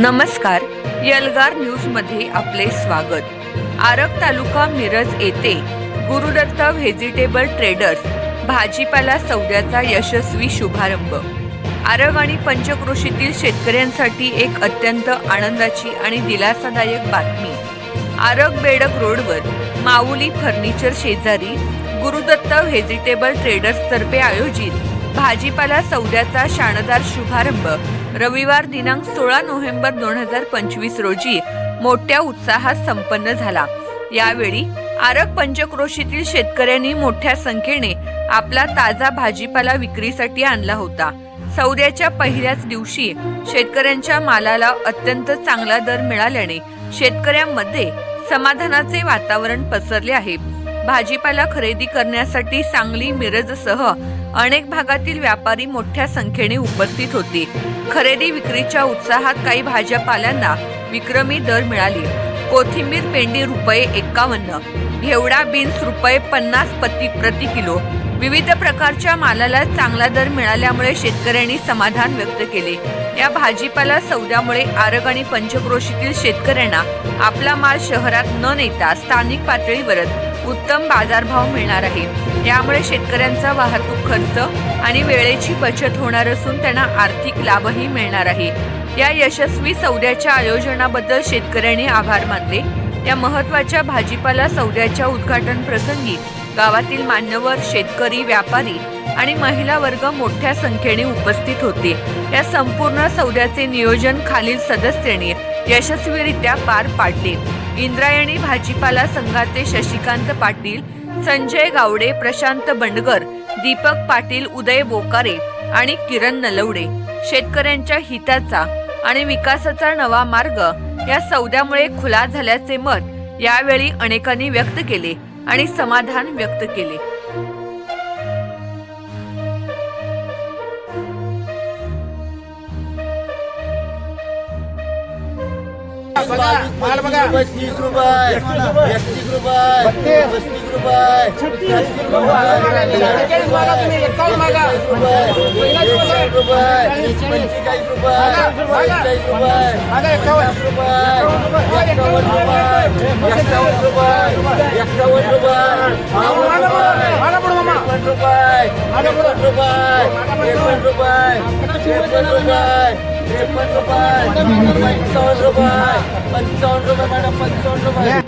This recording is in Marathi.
नमस्कार यलगार न्यूजमध्ये आपले स्वागत. आरग तालुका मिरज येथे गुरुदत्त व्हेजिटेबल ट्रेडर्स भाजीपाला सौद्याचा यशस्वी शुभारंभ. आरग आणि पंचक्रोशीतील शेतकऱ्यांसाठी एक अत्यंत आनंदाची आणि दिलासादायक बातमी. आरग बेडक रोडवर माऊली फर्निचर शेजारी गुरुदत्त व्हेजिटेबल ट्रेडर्स तर्फे आयोजित भाजीपाला सौद्याचा शानदार शुभारंभ रविवार दिनांक सोळा नोव्हेंबर दोन हजार पंचवीस रोजी मोठ्या उत्साहात संपन्न झाला. यावेळी आरग पंचक्रोशीतील शेतकऱ्यांनी मोठ्या संख्येने आपला ताजा भाजीपाला विक्रीसाठी आणला होता. सौद्याच्या पहिल्याच दिवशी शेतकऱ्यांच्या मालाला अत्यंत चांगला दर मिळाल्याने शेतकऱ्यांमध्ये समाधानाचे वातावरण पसरले आहे. भाजीपाला खरेदी करण्यासाठी सांगली मिरजसह अनेक भागातील व्यापारी मोठ्या संख्येने उपस्थित होते. खरेदी विक्रीच्या उत्साहात काही भाज्यापाल्यांना विक्रमी दर मिळाले. कोथिंबीर पेंडी रुपये एकावन्न घेवडा बीन्स रुपये पन्नास पत्ती प्रति किलो. विविध प्रकारच्या मालाला चांगला दर मिळाल्यामुळे शेतकऱ्यांनी समाधान व्यक्त केले. या भाजीपाला सौद्यामुळे आरग आणि पंचक्रोशीतील शेतकऱ्यांना आपला माल शहरात न नेता स्थानिक पातळीवरच उत्तम बाजारभाव मिळणार आहे. यामुळे शेतकऱ्यांचा वाहतूक खर्च आणि वेळेची बचत होणार असून त्यांना आर्थिक लाभही मिळणार आहे. या यशस्वी सौद्याच्या आयोजनाबद्दल शेतकऱ्यांनी आभार मानले. या महत्त्वाच्या भाजीपाला सौद्याच्या उद्घाटन प्रसंगी गावातील मान्यवर शेतकरी व्यापारी आणि महिला वर्ग मोठ्या संख्येने उपस्थित होते. या संपूर्ण सौद्याचे नियोजन खालील सदस्यांनी यशस्वीरित्या पार पाडले. इंद्रायणी भाजीपाला संघाचे शशिकांत पाटील संजय गावडे प्रशांत बंडगर दीपक पाटील उदय बोकारे आणि किरण नलवडे. शेतकऱ्यांच्या हिताचा आणि विकासाचा नवा मार्ग या सौद्यामुळे खुला झाल्याचे मत यावेळी अनेकांनी व्यक्त केले आणि समाधान व्यक्त केले. बघा माल बघा. तीस रुपये. एकतीस रुपये. पस्तीस रुपये. चाळीस एकेचाळीस मागा तुम्ही, एकावन्न मागा. रुपये. रुपये. पंचेचाळीस रुपये. मागा एकावन्न. पन्नास रुपये. एकावन्न रुपये. एकावन्न रुपये. एकावन्न रुपये. बावन्न रुपये मागा पुढं मामा. त्रेपन्न रुपये त्रेपन्न रुपये त्रेपन्न रुपये त्रेपन्न रुपये त्रेपन्न रुपये पंचावन्न